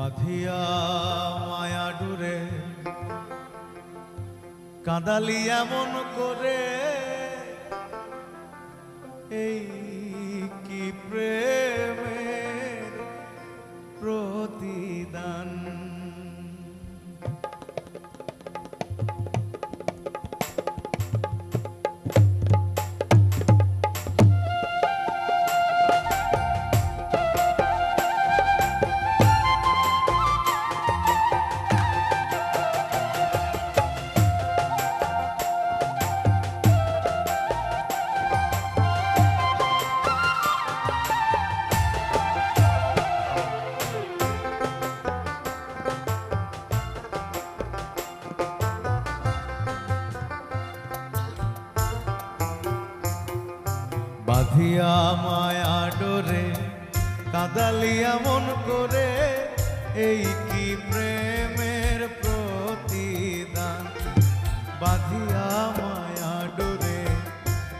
বাঁধিয়া মায়া ডুরে কাঁদালি এমন করে। এই বাঁধিয়া মায়া ডোরে, কাদালিয়া মন করে, এই কি প্রেমের প্রতিদান? বাধিয়া মায়া ডোরে,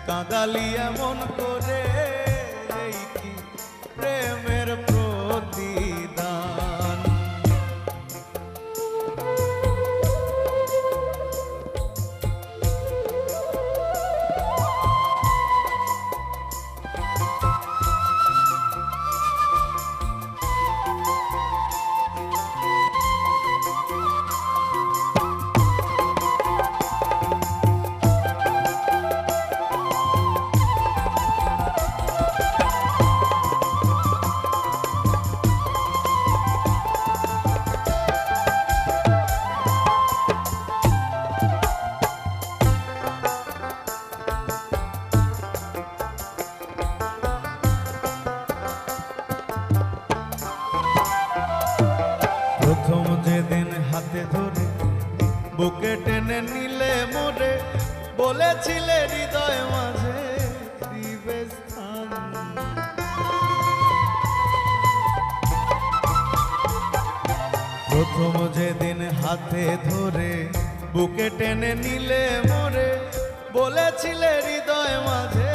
কাদালিয়া মন করে, এই কি প্রেমের প্রতিদান প্রথম যেদিন হাতে ধরে, বুকে টেনে নিলে মোরে, বলেছিলে হৃদয় মাঝে দিবে স্থান। প্রথম যেদিন হাতে ধরে, বুকে টেনে নিলে মোরে, বলেছিলে হৃদয় মাঝে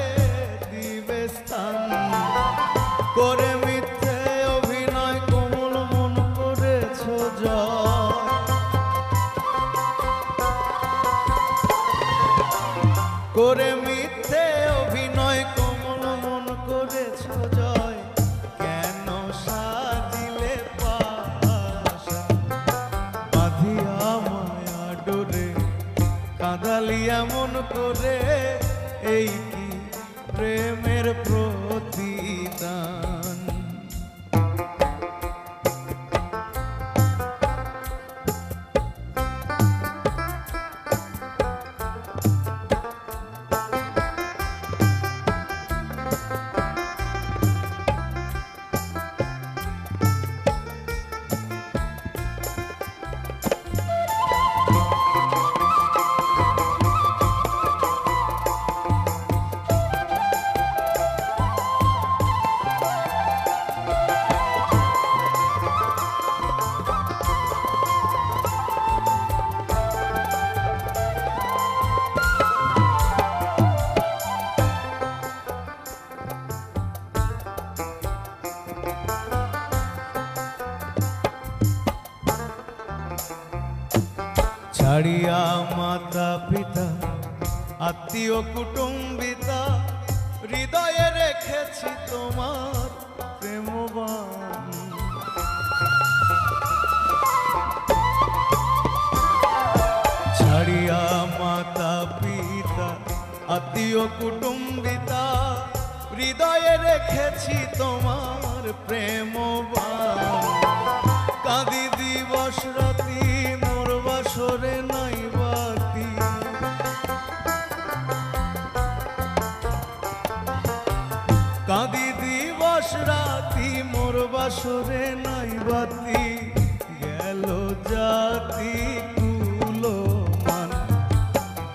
করে মিথ্যে অভিনয় কোমল মন করেছ জয়। কেন সাজিলে পাধিয়া মায়া ডোরে কাদালিয়া মন করে আত্মীয় কুটুম্বিতা হৃদয়ে রেখেছি তোমার প্রেমবান ছাড়িয়া মাতা পিতা, আত্মীয় কুটুম্বিতা, হৃদয়ে রেখেছি তোমার প্রেমবান কাঁদি দিবস রাতি বাসরে নাই বাতি গেল জাতি কুলো মান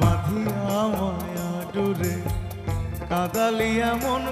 বাঁধিয়া মায়া ডোরে কাদালি এমন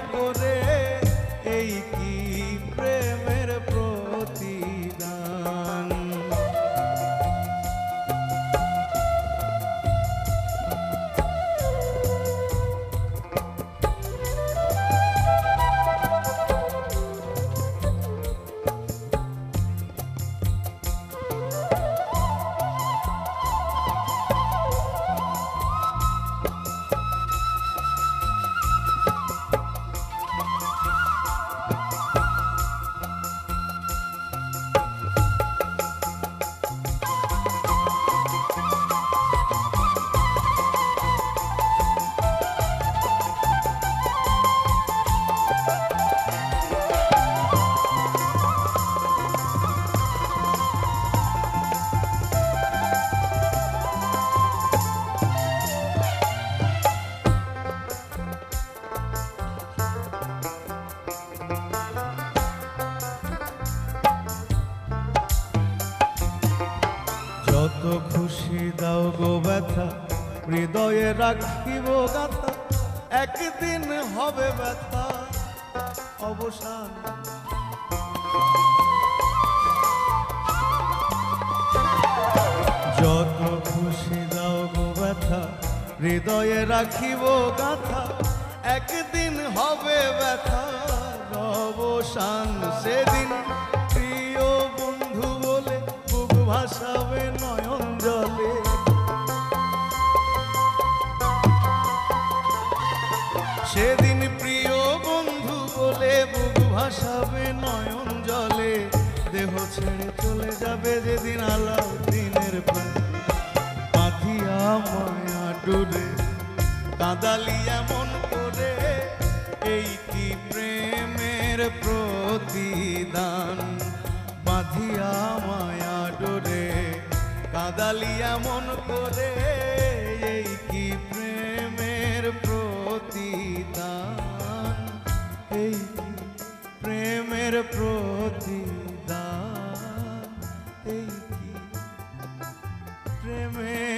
হৃদয়ে রাখিব গাথা, একদিন হবে ব্যথা, অবসান। যত খুশি দাও গো ব্যথা, হৃদয়ে রাখিব গাথা, একদিন হবে ব্যথা, অবসান। সেদিন প্রিয় বন্ধু বলে বুক ভাসাবে সেদিন প্রিয় বন্ধু বলে বুক ভাসাবে নয়ন জলে, দেহ ছেড়ে চলে যাবে যেদিন আলাউদ্দিনের পাথিয়া মায়া ডুরে কাঁদালি এমন করে, এই কি প্রেমের প্রতিদান? বাঁধিয়া মায়া ডোরে কাঁদালি এমন করে প্রতিদান এই কি? প্রেমের